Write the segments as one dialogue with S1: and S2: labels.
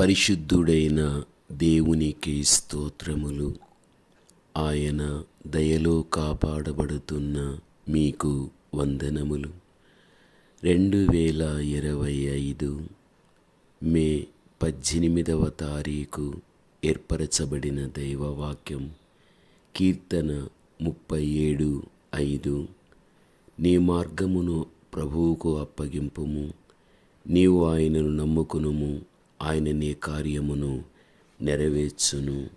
S1: పరిశుద్ధుడైన దేవునికి స్తోత్రములు. ఆయన దయలో కాపాడబడుతున్న మీకు వందనములు. రెండు వేల ఇరవై ఐదు మే పద్దెనిమిదవ తారీఖు ఏర్పరచబడిన దైవవాక్యం కీర్తన ముప్పై ఏడు ఐదు. నీ మార్గమును ప్రభువుకు అప్పగింపుము. నీవు ఆయనను నమ్ముకునుము. ఆయన నీ కార్యమును నెరవేర్చును.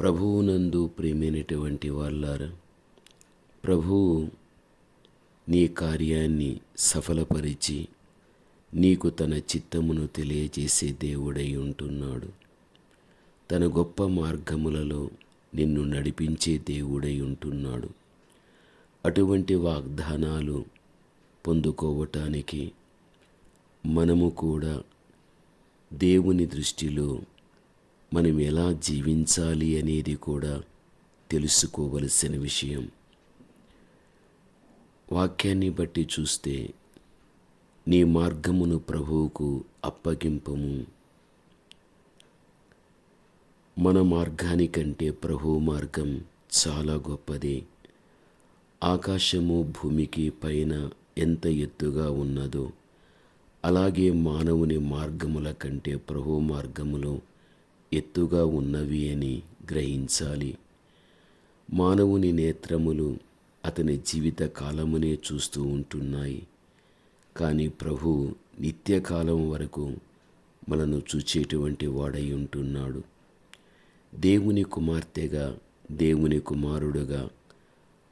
S1: ప్రభువునందు ప్రేమైనటువంటి వాళ్ళారా ప్రభువు నీ కార్యాన్ని సఫలపరిచి నీకు తన చిత్తమును తెలియజేసే దేవుడై ఉంటున్నాడు. తన గొప్ప మార్గములలో నిన్ను నడిపించే దేవుడై ఉంటున్నాడు. అటువంటి వాగ్దానాలు పొందుకోవటానికి మనము కూడా దేవుని దృష్టిలో మనం ఎలా జీవించాలి అనేది కూడా తెలుసుకోవలసిన విషయం. వాక్యాన్ని బట్టి చూస్తే నీ మార్గమును ప్రభువుకు అప్పగింపము. మన మార్గానికంటే ప్రభు మార్గం చాలా గొప్పది. ఆకాశము భూమికి పైన ఎంత ఎత్తుగా ఉన్నదో అలాగే మానవుని మార్గముల కంటే ప్రభు మార్గములు ఎత్తుగా ఉన్నవి అని గ్రహించాలి. మానవుని నేత్రములు అతని జీవిత కాలమునే చూస్తూ ఉంటున్నాయి. కానీ ప్రభు నిత్యకాలం వరకు మనను చూచేటువంటి వాడై ఉంటున్నాడు. దేవుని కుమార్తెగా దేవుని కుమారుడుగా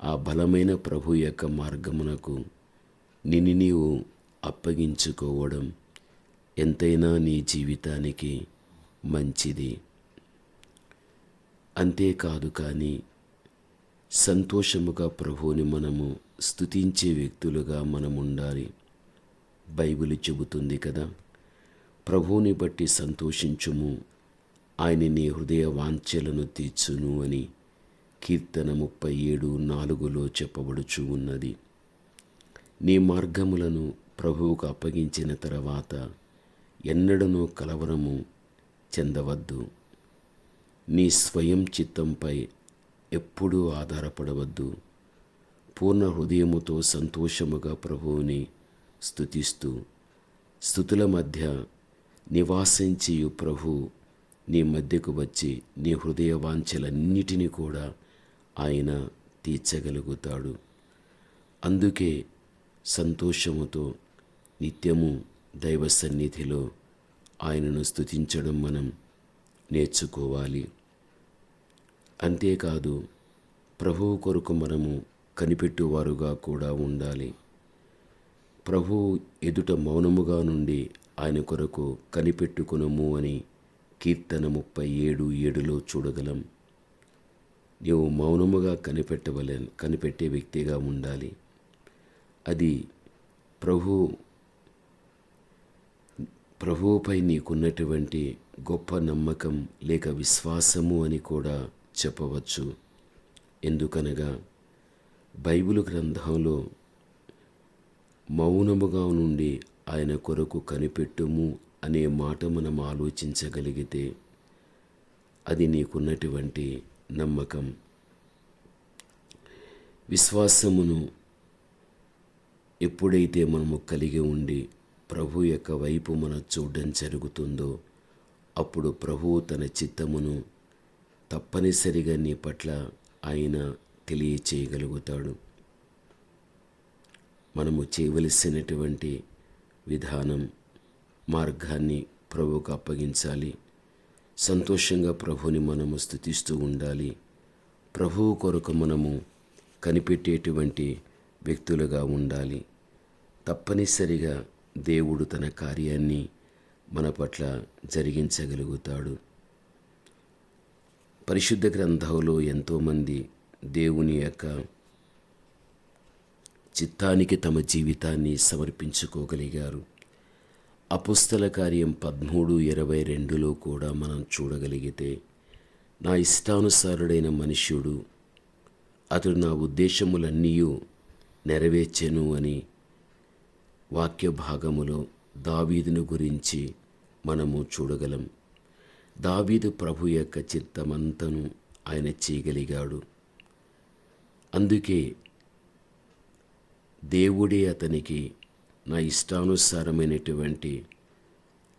S1: ఆ బలమైన ప్రభు యొక్క మార్గమునకు నిన్ను నీవు అప్పగించుకోవడం ఎంతైనా నీ జీవితానికి మంచిది. అంతేకాదు కానీ సంతోషముగా ప్రభువుని మనము స్తుతించే వ్యక్తులుగా మనం ఉండాలి బైబిల్ చెబుతుంది కదా ప్రభువుని బట్టి సంతోషించుము ఆయన నీ హృదయ వాంఛలను తీర్చును అని కీర్తన ముప్పై ఏడు నాలుగులో చెప్పబడుచు ఉన్నది. నీ మార్గములను ప్రభువుకు అప్పగించిన తర్వాత ఎన్నడనూ కలవరము చెందవద్దు. నీ స్వయం చిత్తంపై ఎప్పుడూ ఆధారపడవద్దు. పూర్ణ హృదయముతో సంతోషముగా ప్రభువుని స్థుతిస్తూ స్థుతుల మధ్య నివాసించియు ప్రభు నీ మధ్యకు వచ్చి నీ హృదయ వాంఛలన్నిటినీ కూడా ఆయన తీర్చగలుగుతాడు. అందుకే సంతోషముతో నిత్యము దైవ సన్నిధిలో ఆయనను స్తుతించడం మనం నేర్చుకోవాలి. అంతేకాదు ప్రభువు కొరకు మనము కనిపెట్టువారుగా కూడా ఉండాలి. ప్రభువు ఎదుట మౌనముగా నుండి ఆయన కొరకు కనిపెట్టుకునము అని కీర్తన ముప్పై ఏడు ఏడులో చూడగలం. నీవు మౌనముగా కనిపెట్టవలె కనిపెట్టే వ్యక్తిగా ఉండాలి. అది ప్రభు ప్రభువుపై నీకున్నటువంటి గొప్ప నమ్మకం లేక విశ్వాసము అని కూడా చెప్పవచ్చు. ఎందుకనగా బైబిల్ గ్రంథంలో మౌనముగా నుండి ఆయన కొరకు కనిపెట్టుము అనే మాట మనం ఆలోచించగలిగితే అది నీకున్నటువంటి నమ్మకం. విశ్వాసమును ఎప్పుడైతే మనము కలిగి ఉండి ప్రభు యొక్క వైపు మనం చూడడం జరుగుతుందో అప్పుడు ప్రభువు తన చిత్తమును తప్పనిసరిగా నీ పట్ల ఆయన తెలియచేయగలుగుతాడు. మనము చేయవలసినటువంటి విధానం మార్గాన్ని ప్రభువుకు అప్పగించాలి. సంతోషంగా ప్రభుని మనము స్థుతిస్తూ ఉండాలి. ప్రభువు కొరకు మనము కనిపెట్టేటువంటి వ్యక్తులుగా ఉండాలి. తప్పనిసరిగా దేవుడు తన కార్యాన్ని మన పట్ల జరిగించగలుగుతాడు. పరిశుద్ధ గ్రంథంలో ఎంతోమంది దేవుని యొక్క చిత్తానికి తమ జీవితాన్ని సమర్పించుకోగలిగారు. అపుస్తల కార్యం పదమూడు ఇరవై రెండులో కూడా మనం చూడగలిగితే నా ఇష్టానుసారుడైన మనుష్యుడు అతడు నా ఉద్దేశములన్నీ నెరవేర్చెను అని వాక్య భాగములో దావీదును గురించి మనము చూడగలం. దావీదు ప్రభు యొక్క చిత్తమంతను ఆయన చేయగలిగాడు. అందుకే దేవుడే అతనికి నా ఇష్టానుసారమైనటువంటి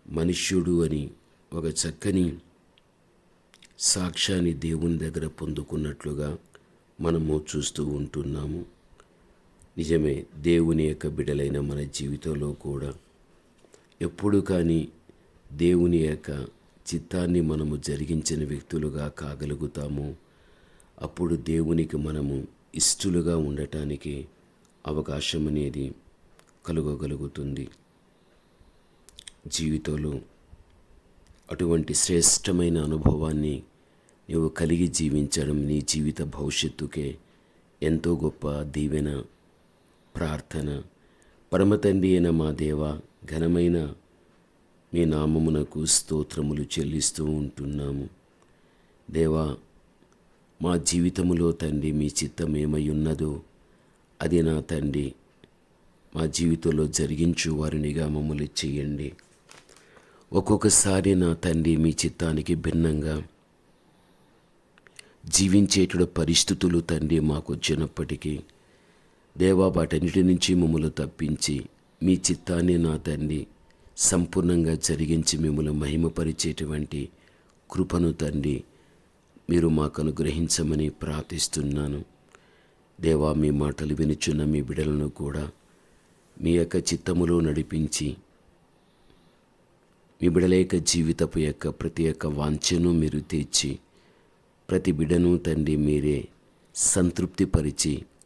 S1: మనుష్యుడు అని ఒక చక్కని సాక్ష్యాన్ని దేవుని దగ్గర పొందుకున్నట్లుగా మనము చూస్తూ ఉంటున్నాము. నిజమే దేవుని యొక్క బిడలైన మన జీవితంలో కూడా. ఎప్పుడు కానీ దేవుని యొక్క చిత్తాన్ని మనము జరిగించిన వ్యక్తులుగా కాగలుగుతాము. అప్పుడు దేవునికి మనము ఇష్టలుగా ఉండటానికి అవకాశం అనేది కలుగగలుగుతుంది. జీవితంలో అటువంటి శ్రేష్టమైన అనుభవాన్ని నీవు కలిగి జీవించడం నీ జీవిత భవిష్యత్తుకే ఎంతో గొప్ప దీవెన ప్రార్థన. పరమతండి అయిన మా దేవ ఘనమైన మీ నామమునకు స్తోత్రములు చెల్లిస్తూ ఉంటున్నాము. దేవా మా జీవితములో తండ్రి మీ చిత్తం ఏమయ్యున్నదో ఉన్నదో అది నా తండ్రి. మా జీవితంలో జరిగించు వారినిగా మమ్మల్ని చేయండి. ఒక్కొక్కసారి నా తండ్రి మీ చిత్తానికి భిన్నంగా జీవించేటడు పరిస్థితులు తండ్రి మాకు వచ్చినప్పటికీ దేవా వాటన్నిటి నుంచి మమ్మల్ని తప్పించి మీ చిత్తాన్ని నా తండ్రి సంపూర్ణంగా జరిగించి మిమ్మల్ని మహిమపరిచేటువంటి కృపను తండ్రి మీరు మాకు అనుగ్రహించమని ప్రార్థిస్తున్నాను. దేవా మీ మాటలు వినుచున్న మీ బిడలను కూడా మీ యొక్క చిత్తములో నడిపించి మీ బిడల యొక్క జీవితపు యొక్క ప్రతి ఒక్క వాంఛను మీరు తీర్చి ప్రతి బిడను తండ్రి మీరే సంతృప్తిపరిచి